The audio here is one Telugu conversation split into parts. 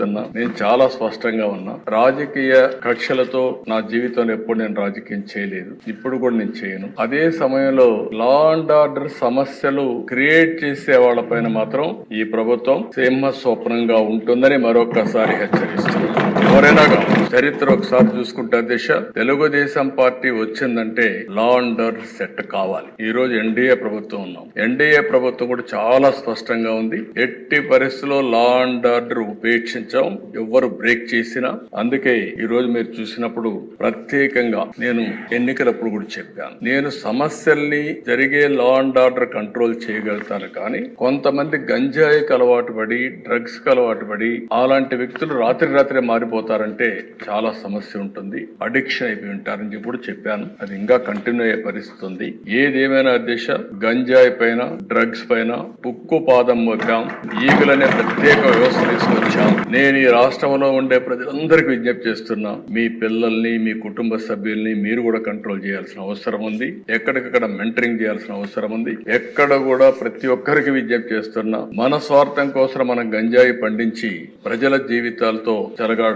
చెప్తున్నా. నేను చాలా స్పష్టంగా ఉన్నా. రాజకీయ కక్షలతో నా జీవితంలో ఎప్పుడు నేను రాజకీయం చేయలేదు. ఇప్పుడు కూడా నేను చేయను. అదే సమయంలో లా అండ్ ఆర్డర్ సమస్యలు క్రియేట్ చేసే వాళ్ళపైన మాత్రం ఈ ప్రభుత్వం సింహ స్వప్నంగా ఉంటుందని మరొకసారి హెచ్చరిస్తున్నాను. ఎవరైనా చరిత్ర ఒకసారి చూసుకుంటే దిశ. తెలుగుదేశం పార్టీ వచ్చిందంటే లా అండర్ సెట్ కావాలి. ఈ రోజు ఎన్డీఏ ప్రభుత్వం ఉన్నాం. ఎన్డీఏ ప్రభుత్వం కూడా చాలా స్పష్టంగా ఉంది. ఎట్టి పరిస్థితుల్లో లా అండ్ ఆర్డర్ ఉపేక్షించాం. ఎవ్వరు బ్రేక్ చేసినా. అందుకే ఈ రోజు మీరు చూసినప్పుడు ప్రత్యేకంగా నేను ఎన్నికలప్పుడు కూడా చెప్పాను. నేను సమస్యల్ని జరిగే లా అండ్ ఆర్డర్ కంట్రోల్ చేయగలుగుతాను కానీ కొంతమంది గంజాయికి అలవాటు పడి డ్రగ్స్కి అలవాటు పడి అలాంటి వ్యక్తులు రాత్రి రాత్రి పడిపోతారంటే చాలా సమస్య ఉంటుంది. అడిక్షన్ అయిపోయి ఉంటారని చెప్పి కూడా చెప్పాను. అది ఇంకా కంటిన్యూ అయ్యే పరిస్థితి ఉంది. ఏదేమైనా దిశ గంజాయి పైన డ్రగ్స్ పైన ఉక్కు పాదం మోపాం ఈగలనే ప్రత్యేక వ్యవస్థ తీసుకొచ్చాం. నేను ఈ రాష్ట్రంలో ఉండే ప్రజలందరికీ విజ్ఞప్తి చేస్తున్నా మీ పిల్లల్ని మీ కుటుంబ సభ్యుల్ని మీరు కూడా కంట్రోల్ చేయాల్సిన అవసరం ఉంది. ఎక్కడికక్కడ మెంటరింగ్ చేయాల్సిన అవసరం ఉంది. ఎక్కడ కూడా ప్రతి ఒక్కరికి విజ్ఞప్తి చేస్తున్నా మన స్వార్థం కోసం మనం గంజాయి పండించి ప్రజల జీవితాలతో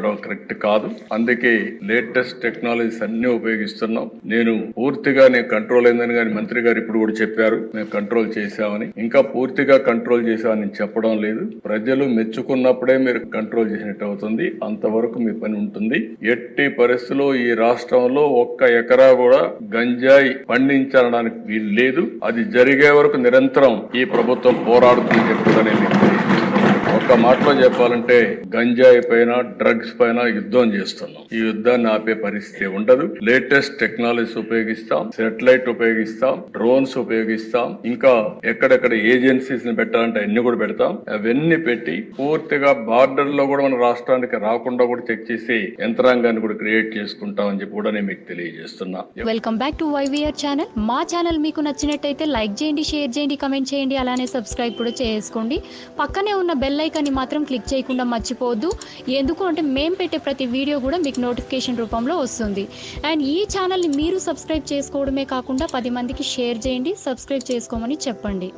చెలగాడడం కరెక్ట్ కాదు. అందుకే లేటెస్ట్ టెక్నాలజీస్ అన్ని ఉపయోగిస్తున్నాం. నేను పూర్తిగా నేను కంట్రోల్ అయిందని కానీ మంత్రి గారు ఇప్పుడు కూడా చెప్పారు. మేము కంట్రోల్ చేశామని. ఇంకా పూర్తిగా కంట్రోల్ చేశామని చెప్పడం లేదు. ప్రజలు మెచ్చుకున్నప్పుడే మీరు కంట్రోల్ చేసినట్టు అవుతుంది. అంతవరకు మీ పని ఉంటుంది. ఎట్టి పరిస్థితుల్లో ఈ రాష్ట్రంలో ఒక్క ఎకరా కూడా గంజాయి పండించడానికి వీలు లేదు. అది జరిగే వరకు నిరంతరం ఈ ప్రభుత్వం పోరాడుతుంది చెప్తుందని ఒక్క మాటలో చెప్పాలంటే గంజాయి పైన డ్రగ్స్ పైన యుద్ధం చేస్తున్నాం. ఈ యుద్ధాన్ని ఆపే పరిస్థితి ఉండదు. లేటెస్ట్ టెక్నాలజీస్ ఉపయోగిస్తాం సెటిలైట్ ఉపయోగిస్తాం డ్రోన్స్ ఉపయోగిస్తాం. ఇంకా ఎక్కడెక్కడ ఏజెన్సీస్ని పెట్టాలంటే అన్ని కూడా పెడతాం. అవన్నీ పెట్టి పూర్తిగా బార్డర్లో కూడా మన రాష్ట్రానికి రాకుండా కూడా చెక్ చేసి యంత్రాంగాన్ని కూడా క్రియేట్ చేసుకుంటాం అని చెప్పి కూడా నేను మీకు తెలియజేస్తున్నా. Welcome back to YVR channel మా ఛానల్ మీకు నచ్చినట్టయితే లైక్ చేయండి షేర్ చేయండి కమెంట్ చేయండి. అలానే సబ్స్క్రైబ్ కూడా చేసుకోండి. పక్కనే ఉన్న బెల్ ఐకాన్ని మాత్రం క్లిక్ చేయకుండా మర్చిపోవద్దు. ఎందుకు అంటే మేము పెట్టే ప్రతి వీడియో కూడా మీకు నోటిఫికేషన్ రూపంలో వస్తుంది. అండ్ ఈ ఛానల్ని మీరు సబ్స్క్రైబ్ చేసుకోవడమే కాకుండా పది మందికి షేర్ చేయండి సబ్స్క్రైబ్ చేసుకోమని చెప్పండి.